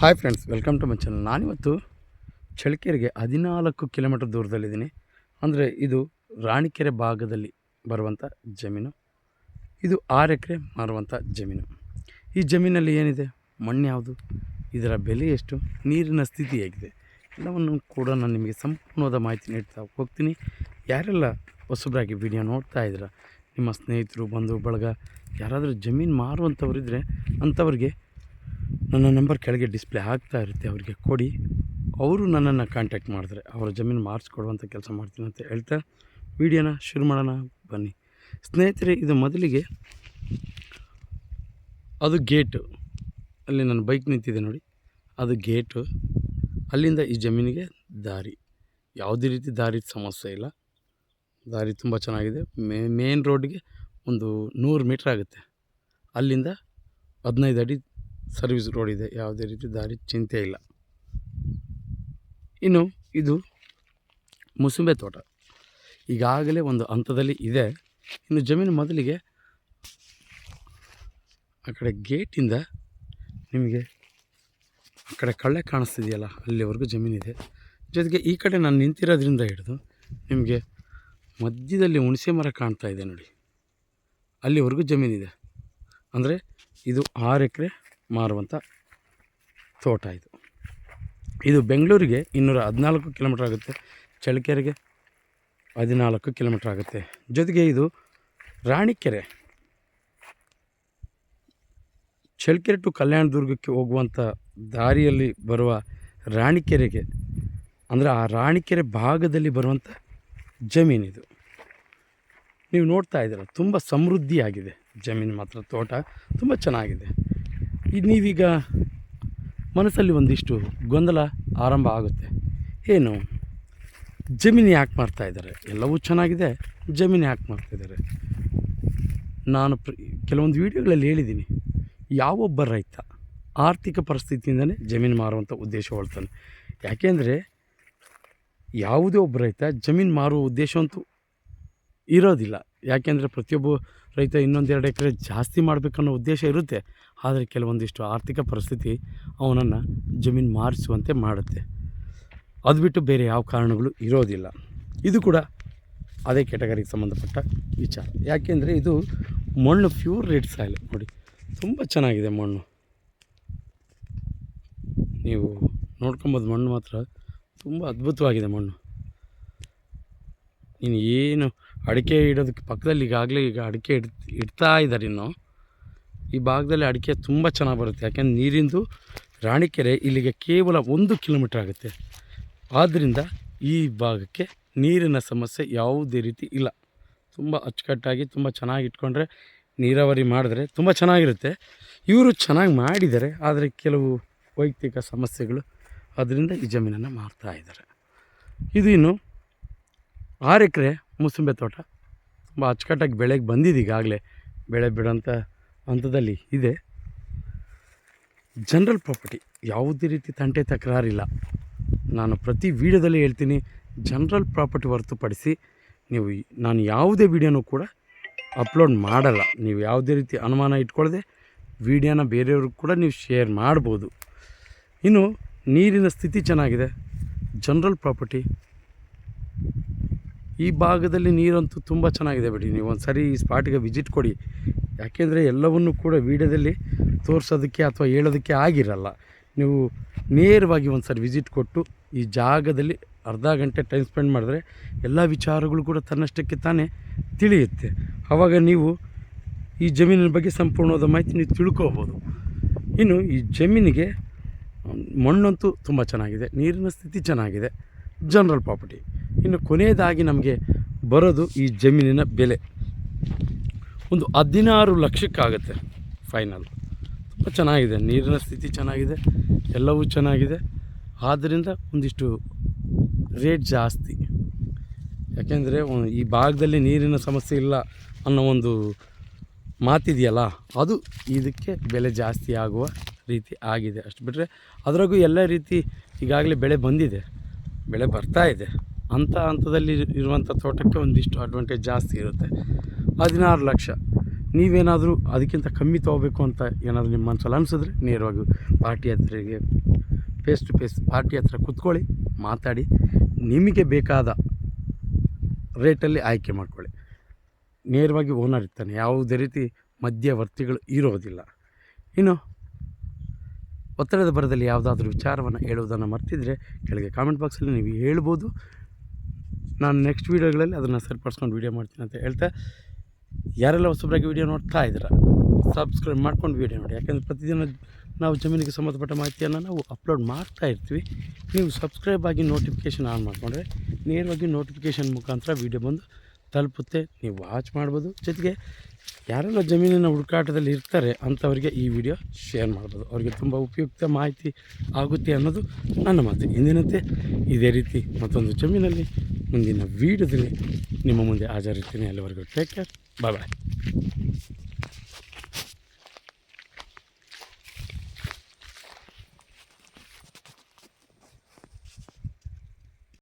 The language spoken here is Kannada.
Hi friends welcome to my channel ನಾನಿವತ್ತು ಚಳ್ಳಕೆರೆಗೆ ಹದಿನಾಲ್ಕು ಕಿಲೋಮೀಟರ್ ದೂರದಲ್ಲಿದ್ದೀನಿ. ಅಂದರೆ ಇದು ರಾಣಿಕೆರೆ ಭಾಗದಲ್ಲಿ ಬರುವಂಥ ಜಮೀನು. ಇದು ಆರು ಎಕರೆ ಮಾರುವಂಥ ಜಮೀನು. ಈ ಜಮೀನಲ್ಲಿ ಏನಿದೆ? ಮಣ್ಣು ಯಾವುದು? ಇದರ ಬೆಲೆ ಎಷ್ಟು? ನೀರಿನ ಸ್ಥಿತಿ ಹೇಗಿದೆ? ಎಲ್ಲವನ್ನು ಕೂಡ ನಾನು ನಿಮಗೆ ಸಂಪೂರ್ಣವಾದ ಮಾಹಿತಿ ನೀಡ್ತಾ ಹೋಗ್ತೀನಿ. ಯಾರೆಲ್ಲ ಹೊಸಬರಾಗಿ ವಿಡಿಯೋ ನೋಡ್ತಾ ಇದ್ದೀರಾ? ನಿಮ್ಮ ಸ್ನೇಹಿತರು ಬಂಧು ಬಳಗ, ಯಾರಾದರೂ ಜಮೀನು ಮಾರುವಂಥವ್ರಿದ್ದರೆ ಅಂಥವ್ರಿಗೆ ನನ್ನ ನಂಬರ್ ಕೆಳಗೆ ಡಿಸ್ಪ್ಲೇ ಆಗ್ತಾ ಇರುತ್ತೆ, ಅವರಿಗೆ ಕೊಡಿ. ಅವರು ನನ್ನನ್ನು ಕಾಂಟ್ಯಾಕ್ಟ್ ಮಾಡಿದ್ರೆ, ಅವರ ಜಮೀನು ಮಾರಿಸ್ಕೊಡುವಂಥ ಕೆಲಸ ಮಾಡ್ತೀನಿ ಅಂತ ಹೇಳ್ತಾ ವಿಡಿಯೋನ ಶುರು ಮಾಡೋಣ, ಬನ್ನಿ. ಸ್ನೇಹಿತರೆ, ಇದು ಮೊದಲಿಗೆ ಅದು ಗೇಟು ಅಲ್ಲಿ ನನ್ನ ಬೈಕ್ ನಿಂತಿದೆ ನೋಡಿ. ಅದು ಗೇಟು ಅಲ್ಲಿಂದ ಈ ಜಮೀನಿಗೆ ದಾರಿ. ಯಾವುದೇ ರೀತಿ ದಾರಿ ಸಮಸ್ಯೆ ಇಲ್ಲ. ದಾರಿ ತುಂಬ ಚೆನ್ನಾಗಿದೆ. ಮೇ ಮೇನ್ ರೋಡ್ಗೆ ಒಂದು ನೂರು ಮೀಟ್ರ್ ಆಗುತ್ತೆ. ಅಲ್ಲಿಂದ ಹದಿನೈದು ಅಡಿ ಸರ್ವಿಸ್ ರೋಡ್ ಇದೆ, ಯಾವುದೇ ರೀತಿ ದಾರಿ ಚಿಂತೆ ಇಲ್ಲ. ಇನ್ನು ಇದು ಮುಸುಂಬೆ ತೋಟ. ಈಗಾಗಲೇ ಒಂದು ಹಂತದಲ್ಲಿ ಇದೆ. ಇನ್ನು ಜಮೀನು ಮೊದಲಿಗೆ ಆ ಕಡೆ ಗೇಟಿಂದ ನಿಮಗೆ ಆ ಕಡೆ ಕಳ್ಳೆ ಕಾಣಿಸ್ತಿದೆಯಲ್ಲ, ಅಲ್ಲಿವರೆಗೂ ಜಮೀನಿದೆ. ಜೊತೆಗೆ ಈ ಕಡೆ ನಾನು ನಿಂತಿರೋದ್ರಿಂದ ಹಿಡಿದು ನಿಮಗೆ ಮಧ್ಯದಲ್ಲಿ ಹುಣಸೆ ಮರ ಕಾಣ್ತಾ ಇದೆ ನೋಡಿ. ಅಲ್ಲಿವರೆಗೂ ಜಮೀನಿದೆ. ಅಂದರೆ ಇದು ಆರು ಎಕರೆ ಮಾರುವಂಥ ತೋಟ ಇದು. ಇದು ಬೆಂಗಳೂರಿಗೆ ಇನ್ನೂರ ಹದಿನಾಲ್ಕು ಕಿಲೋಮೀಟ್ರ್ ಆಗುತ್ತೆ. ಚಳ್ಳಕೆರೆಗೆ ಹದಿನಾಲ್ಕು ಕಿಲೋಮೀಟ್ರ್ ಆಗುತ್ತೆ. ಜೊತೆಗೆ ಇದು ರಾಣಿಕೆರೆ. ಚಳ್ಳಕೆರೆ ಟು ಕಲ್ಯಾಣದುರ್ಗಕ್ಕೆ ಹೋಗುವಂಥ ದಾರಿಯಲ್ಲಿ ಬರುವ ರಾಣಿಕೆರೆಗೆ, ಅಂದರೆ ಆ ರಾಣಿಕೆರೆ ಭಾಗದಲ್ಲಿ ಬರುವಂಥ ಜಮೀನಿದು ನೀವು ನೋಡ್ತಾ ಇದ್ದೀರ, ತುಂಬ ಸಮೃದ್ಧಿಯಾಗಿದೆ ಜಮೀನು ಮಾತ್ರ, ತೋಟ ತುಂಬ ಚೆನ್ನಾಗಿದೆ. ಇದು ನೀವೀಗ ಮನಸ್ಸಲ್ಲಿ ಒಂದಿಷ್ಟು ಗೊಂದಲ ಆರಂಭ ಆಗುತ್ತೆ. ಏನು? ಜಮೀನು ಯಾಕೆ ಮಾಡ್ತಾಯಿದ್ದಾರೆ ಎಲ್ಲವೂ ಚೆನ್ನಾಗಿದೆ, ಜಮೀನು ಯಾಕೆ ಮಾಡ್ತಾಯಿದ್ದಾರೆ ನಾನು ಪ್ರ, ಕೆಲವೊಂದು ವಿಡಿಯೋಗಳಲ್ಲಿ ಹೇಳಿದ್ದೀನಿ, ಯಾವೊಬ್ಬ ರೈತ ಆರ್ಥಿಕ ಪರಿಸ್ಥಿತಿಯಿಂದನೇ ಜಮೀನು ಮಾರುವಂಥ ಉದ್ದೇಶ ಹೊಳ್ತಾನೆ. ಯಾಕೆಂದರೆ ಯಾವುದೇ ಒಬ್ಬ ರೈತ ಜಮೀನು ಮಾರುವ ಉದ್ದೇಶವಂತೂ ಇರೋದಿಲ್ಲ. ಯಾಕೆಂದರೆ ಪ್ರತಿಯೊಬ್ಬ ರೈತ ಇನ್ನೊಂದೆರಡು ಎಕರೆ ಜಾಸ್ತಿ ಮಾಡಬೇಕನ್ನೋ ಉದ್ದೇಶ ಇರುತ್ತೆ. ಆದರೆ ಕೆಲವೊಂದಿಷ್ಟು ಆರ್ಥಿಕ ಪರಿಸ್ಥಿತಿ ಅವನನ್ನು ಜಮೀನು ಮಾರಿಸುವಂತೆ ಮಾಡುತ್ತೆ. ಅದು ಬಿಟ್ಟು ಬೇರೆ ಯಾವ ಕಾರಣಗಳು ಇರೋದಿಲ್ಲ. ಇದು ಕೂಡ ಅದೇ ಕ್ಯಾಟಗರಿಗೆ ಸಂಬಂಧಪಟ್ಟ ವಿಚಾರ. ಯಾಕೆಂದರೆ ಇದು ಮಣ್ಣು ಪ್ಯೂರ್ ರೆಡ್ ಸಾಯಿಲ್ ನೋಡಿ, ತುಂಬ ಚೆನ್ನಾಗಿದೆ ಮಣ್ಣು. ನೀವು ನೋಡ್ಕೊಬೋದು ಮಣ್ಣು ಮಾತ್ರ, ತುಂಬ ಅದ್ಭುತವಾಗಿದೆ ಮಣ್ಣು. ಇನ್ನು ಏನು ಅಡಿಕೆ ಇಡೋದಕ್ಕೆ ಪಕ್ಕದಲ್ಲಿ ಈಗಾಗಲೇ ಈಗ ಅಡಿಕೆ ಇಡ್, ಇಡ್ತಾ ಇದ್ದಾರೆ ಇನ್ನು. ಈ ಭಾಗದಲ್ಲಿ ಅಡಿಕೆ ತುಂಬ ಚೆನ್ನಾಗಿ ಬರುತ್ತೆ. ಯಾಕೆಂದ್ರೆ ನೀರಿಂದು ರಾಣಿಕೆರೆ ಇಲ್ಲಿಗೆ ಕೇವಲ ಒಂದು ಕಿಲೋಮೀಟ್ರ್ ಆಗುತ್ತೆ. ಆದ್ದರಿಂದ ಈ ಭಾಗಕ್ಕೆ ನೀರಿನ ಸಮಸ್ಯೆ ಯಾವುದೇ ರೀತಿ ಇಲ್ಲ. ತುಂಬ ಅಚ್ಚುಕಟ್ಟಾಗಿ, ತುಂಬ ಚೆನ್ನಾಗಿ ಇಟ್ಕೊಂಡ್ರೆ ನೀರಾವರಿ ಮಾಡಿದ್ರೆ ತುಂಬ ಚೆನ್ನಾಗಿರುತ್ತೆ. ಇವರು ಚೆನ್ನಾಗಿ ಮಾಡಿದ್ದಾರೆ, ಆದರೆ ಕೆಲವು ವೈಯಕ್ತಿಕ ಸಮಸ್ಯೆಗಳು ಅದರಿಂದ ಈ ಜಮೀನನ್ನು ಮಾರ್ತಾ ಇದ್ದಾರೆ. ಇದು ಇನ್ನು ಆರು ಎಕರೆ ಮೂಸಂಬೆ ತೋಟ. ತುಂಬ ಅಚ್ಚುಕಟ್ಟಾಗಿ ಬೆಳೆಗೆ ಬಂದಿದೆ ಈಗಾಗಲೇ. ಬೆಳೆ ಬಿಡೋಂಥ ಹಂತದಲ್ಲಿ ಇದೆ. ಜನರಲ್ ಪ್ರಾಪರ್ಟಿ ಯಾವುದೇ ರೀತಿ ತಂಟೆ ತಕರಾರಿಲ್ಲ. ನಾನು ಪ್ರತಿ ವೀಡಿಯೋದಲ್ಲಿ ಹೇಳ್ತೀನಿ ಜನರಲ್ ಪ್ರಾಪರ್ಟಿ ಹೊರತುಪಡಿಸಿ ನೀವು ನಾನು ಯಾವುದೇ ವೀಡಿಯೋನೂ ಕೂಡ ಅಪ್ಲೋಡ್ ಮಾಡಲ್ಲ. ನೀವು ಯಾವುದೇ ರೀತಿ ಅನುಮಾನ ಇಟ್ಕೊಳ್ಳದೆ ವೀಡಿಯೋನ ಬೇರೆಯವ್ರಿಗೆ ಕೂಡ ನೀವು ಶೇರ್ ಮಾಡ್ಬೋದು. ಇನ್ನು ನೀರಿನ ಸ್ಥಿತಿ ಚೆನ್ನಾಗಿದೆ. ಜನರಲ್ ಪ್ರಾಪರ್ಟಿ ಈ ಭಾಗದಲ್ಲಿ ನೀರಂತೂ ತುಂಬ ಚೆನ್ನಾಗಿದೆ ಬಿಡಿ. ನೀವು ಒಂದು ಸರಿ ಈ ಸ್ಪಾಟಿಗೆ ವಿಸಿಟ್ ಕೊಡಿ. ಯಾಕೆಂದರೆ ಎಲ್ಲವನ್ನು ಕೂಡ ವೀಡಿಯೋದಲ್ಲಿ ತೋರಿಸೋದಕ್ಕೆ ಅಥವಾ ಹೇಳೋದಕ್ಕೆ ಆಗಿರಲ್ಲ. ನೀವು ನೇರವಾಗಿ ಒಂದು ಸರಿ ವಿಸಿಟ್ ಕೊಟ್ಟು ಈ ಜಾಗದಲ್ಲಿ ಅರ್ಧ ಗಂಟೆ ಟೈಮ್ ಸ್ಪೆಂಡ್ ಮಾಡಿದ್ರೆ ಎಲ್ಲ ವಿಚಾರಗಳು ಕೂಡ ತನ್ನಷ್ಟಕ್ಕೆ ತಾನೇ ತಿಳಿಯುತ್ತೆ. ಆವಾಗ ನೀವು ಈ ಜಮೀನಿನ ಬಗ್ಗೆ ಸಂಪೂರ್ಣವಾದ ಮಾಹಿತಿ ನೀವು ತಿಳ್ಕೋಬೋದು. ಇನ್ನು ಈ ಜಮೀನಿಗೆ ಮಣ್ಣಂತೂ ತುಂಬ ಚೆನ್ನಾಗಿದೆ. ನೀರಿನ ಸ್ಥಿತಿ ಚೆನ್ನಾಗಿದೆ. General property. ಇನ್ನು ಕೊನೆಯದಾಗಿ ನಮಗೆ ಬರೋದು ಈ ಜಮೀನಿನ ಬೆಲೆ. ಒಂದು ಹದಿನಾರು ಲಕ್ಷಕ್ಕಾಗತ್ತೆ ಫೈನಲ್ ತುಂಬ ಚೆನ್ನಾಗಿದೆ, ನೀರಿನ ಸ್ಥಿತಿ ಚೆನ್ನಾಗಿದೆ, ಎಲ್ಲವೂ ಚೆನ್ನಾಗಿದೆ. ಆದ್ದರಿಂದ ಒಂದಿಷ್ಟು ರೇಟ್ ಜಾಸ್ತಿ. ಯಾಕೆಂದರೆ ಈ ಭಾಗದಲ್ಲಿ ನೀರಿನ ಸಮಸ್ಯೆ ಇಲ್ಲ ಅನ್ನೋ ಒಂದು ಮಾತಿದೆಯಲ್ಲ, ಅದು ಇದಕ್ಕೆ ಬೆಲೆ ಜಾಸ್ತಿ ಆಗುವ ರೀತಿ ಆಗಿದೆ. ಅಷ್ಟು ಬಿಟ್ಟರೆ ಅದರಾಗೂ ಎಲ್ಲ ರೀತಿ ಈಗಾಗಲೇ ಬೆಳೆ ಬಂದಿದೆ, ಬೆಳೆ ಬರ್ತಾ ಇದೆ. ಅಂಥ ಹಂತದಲ್ಲಿ ಇರುವಂಥ ತೋಟಕ್ಕೆ ಒಂದಿಷ್ಟು ಅಡ್ವಾಂಟೇಜ್ ಜಾಸ್ತಿ ಇರುತ್ತೆ. ಹದಿನಾರು ಲಕ್ಷ. ನೀವೇನಾದರೂ ಅದಕ್ಕಿಂತ ಕಮ್ಮಿ ತೊಗೋಬೇಕು ಅಂತ ಏನಾದರೂ ನಿಮ್ಮ ಮನಸ್ಸಲ್ಲಿ ಅನಿಸಿದ್ರೆ ನೇರವಾಗಿ ಪಾರ್ಟಿ ಹತ್ರಗೆ ಫೇಸ್ ಟು ಫೇಸ್ ಪಾರ್ಟಿ ಹತ್ರ ಕುತ್ಕೊಳ್ಳಿ, ಮಾತಾಡಿ, ನಿಮಗೆ ಬೇಕಾದ ರೇಟಲ್ಲಿ ಆಯ್ಕೆ ಮಾಡ್ಕೊಳ್ಳಿ. ನೇರವಾಗಿ ಓನರ್ ಇರ್ತಾನೆ, ಯಾವುದೇ ರೀತಿ ಮಧ್ಯವರ್ತಿಗಳು ಇರೋದಿಲ್ಲ. ಇನ್ನು ಒತ್ತಡದ ಬರದಲ್ಲಿ ಯಾವುದಾದ್ರೂ ವಿಚಾರವನ್ನು ಹೇಳುವುದನ್ನು ಮರ್ತಿದ್ರೆ ಕೆಳಗೆ ಕಾಮೆಂಟ್ ಬಾಕ್ಸಲ್ಲಿ ನೀವು ಹೇಳ್ಬೋದು. ನಾನು ನೆಕ್ಸ್ಟ್ ವೀಡಿಯೋಗಳಲ್ಲಿ ಅದನ್ನು ಸರಿಪಡಿಸ್ಕೊಂಡು ವೀಡಿಯೋ ಮಾಡ್ತೀನಿ ಅಂತ ಹೇಳ್ತಾ, ಯಾರೆಲ್ಲ ಹೊಸಬ್ರಾಗಿ ವೀಡಿಯೋ ನೋಡ್ತಾ ಇದ್ದೀರಾ ಸಬ್ಸ್ಕ್ರೈಬ್ ಮಾಡ್ಕೊಂಡು ವೀಡಿಯೋ ನೋಡಿ. ಯಾಕೆಂದರೆ ಪ್ರತಿದಿನ ನಾವು ಜಮೀನಿಗೆ ಸಂಬಂಧಪಟ್ಟ ಮಾಹಿತಿಯನ್ನು ನಾವು ಅಪ್ಲೋಡ್ ಮಾಡ್ತಾ ಇರ್ತೀವಿ. ನೀವು ಸಬ್ಸ್ಕ್ರೈಬ್ ಆಗಿ ನೋಟಿಫಿಕೇಷನ್ ಆನ್ ಮಾಡಿಕೊಂಡ್ರೆ ನೇರವಾಗಿ ನೋಟಿಫಿಕೇಷನ್ ಮುಖಾಂತರ ವೀಡಿಯೋ ಬಂದು ತಲುಪುತ್ತೆ. ನೀವು ವಾಚ್ ಮಾಡ್ಬೋದು. ಜೊತೆಗೆ ಯಾರೆಲ್ಲ ಜಮೀನಿನ ಹುಡುಕಾಟದಲ್ಲಿ ಇರ್ತಾರೆ ಅಂಥವರಿಗೆ ಈ ವಿಡಿಯೋ ಶೇರ್ ಮಾಡ್ಬೋದು. ಅವರಿಗೆ ತುಂಬ ಉಪಯುಕ್ತ ಮಾಹಿತಿ ಆಗುತ್ತೆ ಅನ್ನೋದು ನನ್ನ ಮಾತು. ಇಂದಿನಂತೆ ಇದೇ ರೀತಿ ಮತ್ತೊಂದು ಜಮೀನಲ್ಲಿ ಮುಂದಿನ ವೀಡಿಯೋದಲ್ಲಿ ನಿಮ್ಮ ಮುಂದೆ ಹಾಜರಿರ್ತೀನಿ. ಅಲ್ಲಿವರೆಗೂ ಟೇಕ್ ಕೇರ್ ಬಾಯ್ ಬಾಯ್